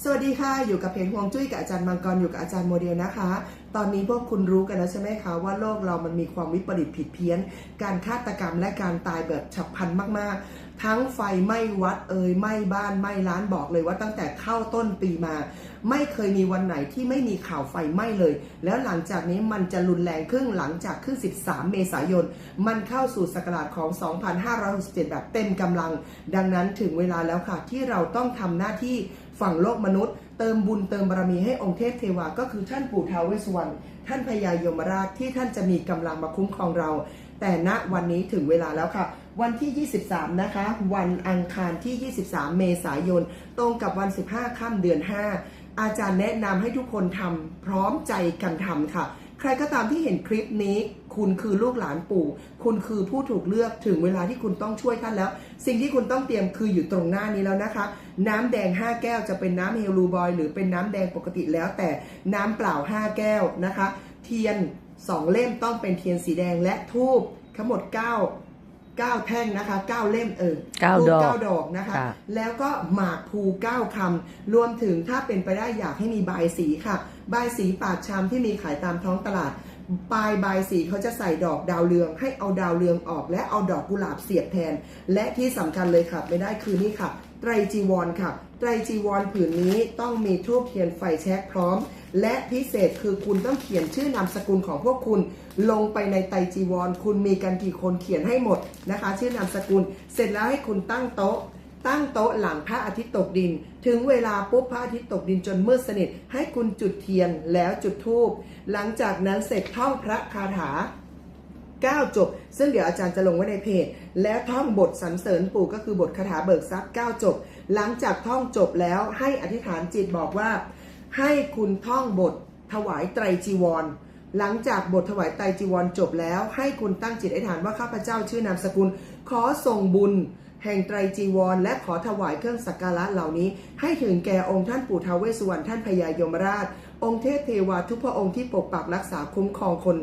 สวัสดีค่ะ อยู่กับเพจฮวงจุ้ยกับอาจารย์มังกรอยู่กับอาจารย์โมเดลนะคะ ตอนนี้พวกคุณรู้กันแล้วใช่ไหมคะว่าโลกเรามันมีความวิปริตผิดเพี้ยน การฆาตกรรมและการตายแบบฉับพลันมาก ๆ ทั้งไฟไหม้วัดเอ่ยไหม้บ้านไหม้ร้านบอกเลยว่าตั้งแต่เข้าต้นปีมา ไม่เคยมีวันไหนที่ไม่มีข่าวไฟไหม้เลย แล้วหลังจากนี้มันจะรุนแรงขึ้นหลังจากขึ้น 13 เมษายน มันเข้าสู่ศักราชของ 2567 แบบเต็มกำลัง ดังนั้นถึงเวลาแล้วค่ะที่เราต้องทำหน้าที่ ฝั่งโลกมนุษย์ เติมบุญเติมบารมีให้องค์เทพเทวาก็คือท่านปู่ท้าวเวสวรรณท่านพญายมราชที่ท่านจะมีกำลังมาคุ้มครองเรา แต่ณวันนี้ถึงเวลาแล้วค่ะ วันที่ 23 นะคะ วันอังคารที่ 23 เมษายน ตรงกับวัน 15 ค่ำเดือน 5 อาจารย์แนะนำให้ทุกคนทำพร้อมใจกันทำค่ะ ใครก็ตามที่เห็นคลิปนี้ คุณคือลูกหลานปู่ คุณคือผู้ถูกเลือกถึงเวลาที่คุณต้องช่วยท่านแล้ว สิ่งที่คุณต้องเตรียมคืออยู่ตรงหน้านี้แล้วนะคะ น้ำแดง 5 แก้วจะเป็นน้ำเฮลูบอย หรือเป็นน้ำแดงปกติแล้ว แต่น้ำเปล่า 5 แก้วนะคะ เทียน 2 เล่มต้องเป็นเทียนสีแดงและทูบทั้งหมด 9 9แท่งนะคะ9เล่มเออเก้าทูบดอกเก้าดอกนะคะ ค่ะแล้วก็หมากภูเก้าคำรวมถึงถ้าเป็นไปได้อยากให้มีบายสีค่ะ บายสีปาดชามที่มีขายตามท้องตลาด ปลายบายสีเขาจะใส่ดอกดาวเรือง ให้เอาดาวเรืองออกและเอาดอกกุหลาบเสียบแทน และที่สำคัญเลยค่ะไม่ได้คือนี่ค่ะ ไตรจีวรค่ะ ไตรจีวรผืนนี้ต้องมีทูบเทียนไฟแช็กพร้อม และพิเศษคือคุณต้องเขียนชื่อนามสกุลของพวกคุณ ลงไปในไตจีวร คุณมีกันกี่คนเขียนให้หมดนะคะ ชื่อนามสกุล เสร็จแล้วให้คุณตั้งโต๊ะ ตั้งโต๊ะหลังพระอาทิตย์ตกดิน ถึงเวลาปุ๊บพระอาทิตย์ตกดินจนมืดสนิท ให้คุณจุดเทียนแล้วจุดธูปหลังจากนั้นเสร็จท่องพระคาถา9จบ ซึ่งเดี๋ยวอาจารย์จะลงไว้ในเพจ และท่องบทสรรเสริญปู่ก็คือบทคาถาเบิกทรัพย์9จบ หลังจากท่องจบแล้วให้อธิษฐานจิตบอกว่า ให้คุณท่องบทถวายไตรจีวร หลังจากบทถวายไตรจีวรจบแล้ว ให้คุณตั้งจิตอธิษฐานว่าข้าพเจ้าชื่อนามสกุล ขอส่งบุญ แห่งไตรจีวร และขอถวายเครื่องสักการะเหล่านี้ ให้ถึงแก่องค์ท่านปู่ท้าวเวสสุวรรณท่านพญายมราช องค์เทพเทวาทุกพระองค์ที่ปกปักรักษาคุ้มครองคน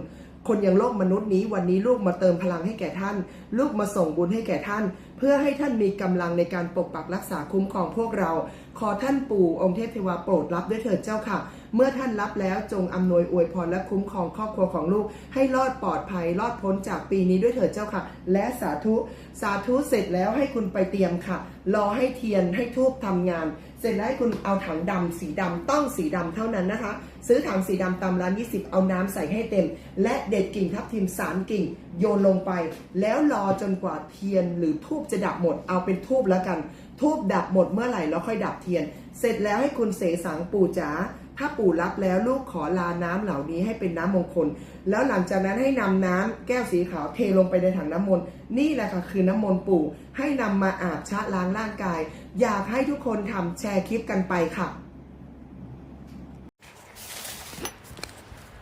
คนอย่างโลกมนุษย์นี้วันนี้ลูกมาเติมพลังให้แก่ท่าน ลูกมาส่งบุญให้แก่ท่าน เพื่อให้ท่านมีกำลังในการปกปักรักษาคุ้มครองพวกเรา ขอท่านปู่องค์เทพเทวาโปรดรับด้วยเถิดเจ้าค่ะ เมื่อท่านรับแล้วจงอำนวยอวยพรและคุ้มครองครอบครัวของลูก ให้รอดปลอดภัยรอดพ้นจากปีนี้ด้วยเถิดเจ้าค่ะ และสาธุสาธุเสร็จแล้วให้คุณไปเตรียมค่ะ รอให้เทียนให้ทูบทำงาน เสร็จแล้วให้คุณเอาถังดำสีดำต้องสีดำเท่านั้นนะคะ ซื้อถังสีดำตามร้าน 20 เอาน้ำใส่ให้เต็ม และเด็ดกิ่งทับทิมสามกิ่ง โยนลงไป แล้วรอจนกว่าเทียนหรือทูบจะดับหมดเอาเป็นทูบแล้วกันทูบดับหมดเมื่อไหร่แล้วค่อยดับเทียน เสร็จแล้วให้คุณเสสังปู่จ๋า ถ้าปู่รับแล้วลูกขอลาน้ำเหล่านี้ให้เป็นน้ำมงคล แล้วหลังจากนั้นให้นำน้ำแก้วสีขาวเทลงไปในถังน้ำมนต์นี่แหละค่ะคือน้ำมนต์ปู่ให้นำมาอาบชะล้างร่างกาย อยากให้ทุกคนทำแชร์คลิปกันไปค่ะ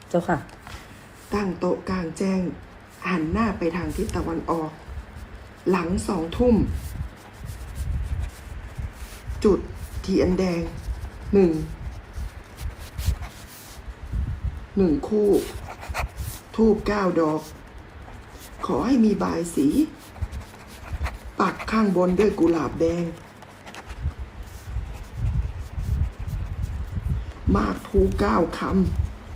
เจ้าค่ะ ตั้งโต๊ะกลางแจ้ง หันหน้าไปทางทิศตะวันออก หลังสองทุ่ม จุดเทียนแดงหนึ่ง หนึ่งคู่ ทูบเก้าดอก ขอให้มีบายสี ปักข้างบนด้วยกุหลาบแดง มากภูเก้าค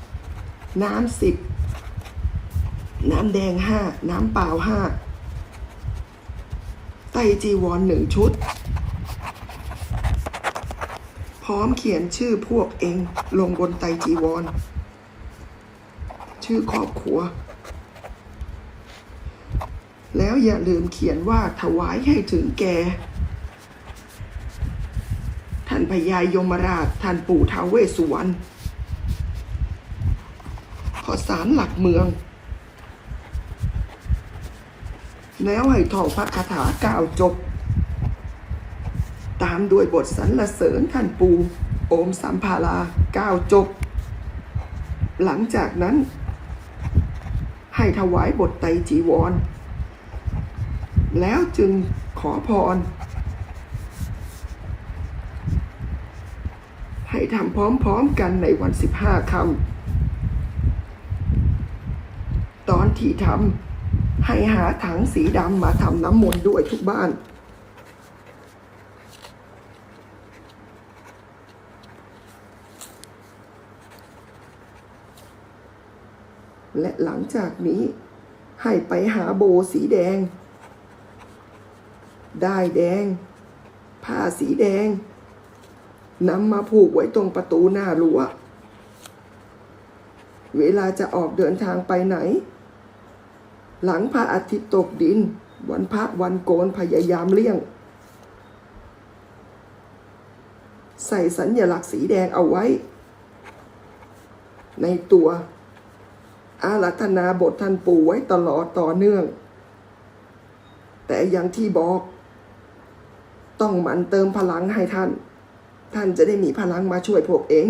ำ น้ำสิบ น้ำแดงห้า น้ำเปล่าห้า ไตจีวรหนึ่งชุด พร้อมเขียนชื่อพวกเองลงบนไตจีวร ชื่อครอบครัว แล้วอย่าลืมเขียนว่าถวายให้ถึงแก่ ท่านพญายมราช ท่านปู่ท้าวเวสสุวรรณขอสารหลักเมือง แล้วให้ท่องพระคาถาเก้าวจบ ตามด้วยบทสรรเสริญท่านปูโอมสัมภาราเก้าวจบหลังจากนั้น ให้ถวายบทไตจีวร แล้วจึงขอพร ให้ทำพร้อมๆกันในวันสิบห้าคำตอนที่ทำให้หาถังสีดำมาทำน้ำมนต์ด้วยทุกบ้าน และหลังจากนี้ให้ไปหาโบสีแดง ได้แดง ผ้าสีแดงนำมาผูกไว้ตรงประตูหน้ารั้วเวลาจะออกเดินทางไปไหน หลังพระอาทิตย์ตกดิน วันพระวันโกนพยายามเลี่ยง ใส่สัญญลักษณ์สีแดงเอาไว้ ในตัว อารัธนาบทท่านปู่ไว้ตลอดต่อเนื่อง แต่อย่างที่บอก ต้องมันเติมพลังให้ท่าน ท่านจะได้มีพลังมาช่วยพวกเอง